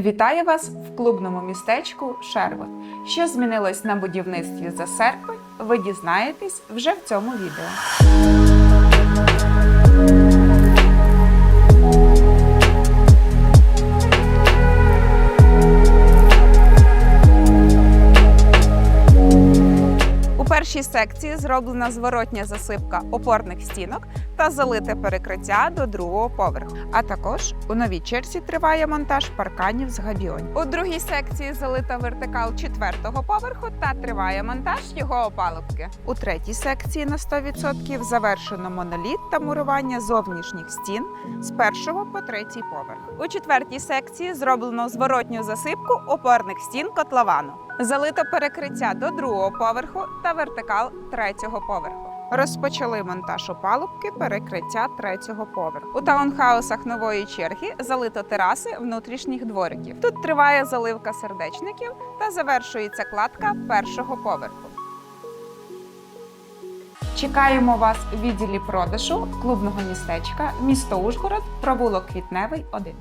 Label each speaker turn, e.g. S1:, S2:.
S1: Вітаю вас в клубному містечку Шервот. Що змінилось на будівництві за серпень, ви дізнаєтесь вже в цьому відео. Першій секції зроблена зворотня засипка опорних стінок та залите перекриття до другого поверху. А також у новій черзі триває монтаж парканів з габіонів. У другій секції залита вертикал четвертого поверху та триває монтаж його опалубки. У третій секції на 100% завершено моноліт та мурування зовнішніх стін з першого по третій поверх. У четвертій секції зроблено зворотню засипку опорних стін котловану. Залито перекриття до другого поверху та вертикал третього поверху. Розпочали монтаж опалубки перекриття третього поверху. У таунхаусах нової черги залито тераси внутрішніх двориків. Тут триває заливка сердечників та завершується кладка першого поверху. Чекаємо вас у відділі продажу клубного містечка, місто Ужгород, провулок Квітневий 1.